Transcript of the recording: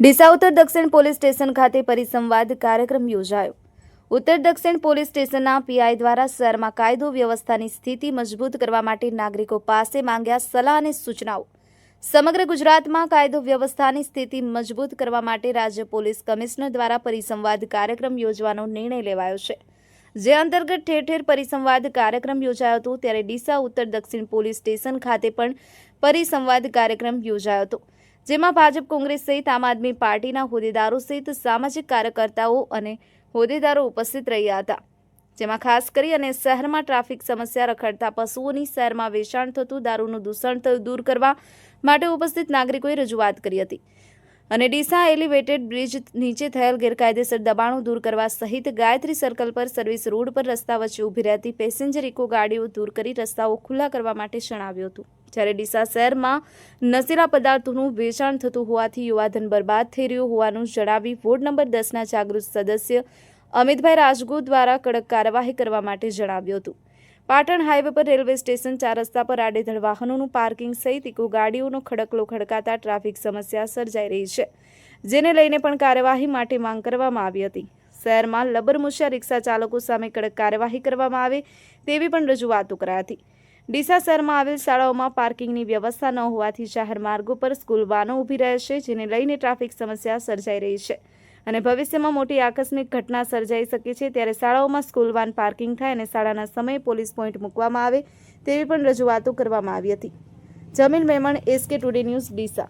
ડીસા ઉત્તર દક્ષિણ police station ખાતે પરિસંવાદ કાર્યક્રમ યોજાયો. ઉત્તર દક્ષિણ પોલીસ સ્ટેશનના પીઆઈ દ્વારા શહેરમાં કાયદો વ્યવસ્થાની સ્થિતિ મજબૂત કરવા માટે નાગરિકો પાસે માંગ્યા સલાહ અને સૂચનાઓ. સમગ્ર ગુજરાતમાં કાયદો વ્યવસ્થાની સ્થિતિ મજબૂત કરવા માટે રાજ્ય પોલીસ કમિશનર દ્વારા પરિસંવાદ કાર્યક્રમ યોજવાનો નિર્ણય લેવાયો છે. જે અંતર્ગત ઠેર ઠેર પરિસંવાદ કાર્યક્રમ યોજાયો હતો, ત્યારે ડીસા ઉત્તર દક્ષિણ પોલીસ સ્ટેશન ખાતે પણ પરિસંવાદ કાર્યક્રમ યોજાયો હતો, જેમાં ભાજપ કોંગ્રેસ સહિત આમ આદમી પાર્ટીના હોદ્દેદારો સહિત સામાજિક કાર્યકર્તાઓ અને હોદ્દેદારો ઉપસ્થિત રહ્યા હતા, જેમાં ખાસ કરી અને શહેરમાં ટ્રાફિક સમસ્યા રખડતા પશુઓની શહેરમાં વેચાણ થતું, દારૂનું દૂષણ દૂર કરવા માટે ઉપસ્થિત નાગરિકોએ રજૂઆત કરી હતી. અને ડીસા એલિવેટેડ બ્રિજ નીચે થયેલ ગેરકાયદેસર દબાણો દૂર કરવા સહિત ગાયત્રી સર્કલ પર સર્વિસ રોડ પર રસ્તા વચ્ચે ઊભી રહેતી પેસેન્જર ઇકો ગાડીઓ દૂર કરી રસ્તાઓ ખુલ્લા કરવા માટે જણાવ્યું હતું. જ્યારે ડીસા શહેરમાં નશીલા પદાર્થોનું વેચાણ થતું હોવાથી યુવાધન બરબાદ થઈ રહ્યું હોવાનું જણાવી વોર્ડ નંબર દસના જાગૃત સદસ્ય અમિતભાઈ રાજગોર દ્વારા કડક કાર્યવાહી કરવા માટે જણાવ્યું હતું. પાટણ હાઈવે પર રેલવે સ્ટેશન ચાર રસ્તા પર આડેધડ વાહનોનું પાર્કિંગ સહિત ઇકો ગાડીઓનો ખડકલો ખડકાતા ટ્રાફિક સમસ્યા સર્જાઈ રહી છે, જેને લઈને પણ કાર્યવાહી માટે માંગ કરવામાં આવી હતી. શહેરમાં લબરમુશિયા રિક્ષા ચાલકો સામે કડક કાર્યવાહી કરવામાં આવે તેવી પણ રજૂઆતો કરાઈ હતી. ડીસા શહેરમાં આવેલ શાળાઓમાં પાર્કિંગની વ્યવસ્થા ન હોવાથી જાહેર માર્ગો પર સ્કૂલ વાહનો ઊભી રહે છે જેને લઈને ટ્રાફિક સમસ્યા સર્જાઈ રહી છે. અને ભવિષ્યમાં મોટી આકસ્મિક ઘટના સર્જાઈ શકે છે, ત્યારે શાળાઓમાં સ્કૂલ વાન પાર્કિંગ થાય અને શાળાના સમયે પોલીસ પોઈન્ટ મૂકવામાં આવે તેવી પણ રજૂઆતો કરવામાં આવી હતી. Jamin Memon SK today news Deesa.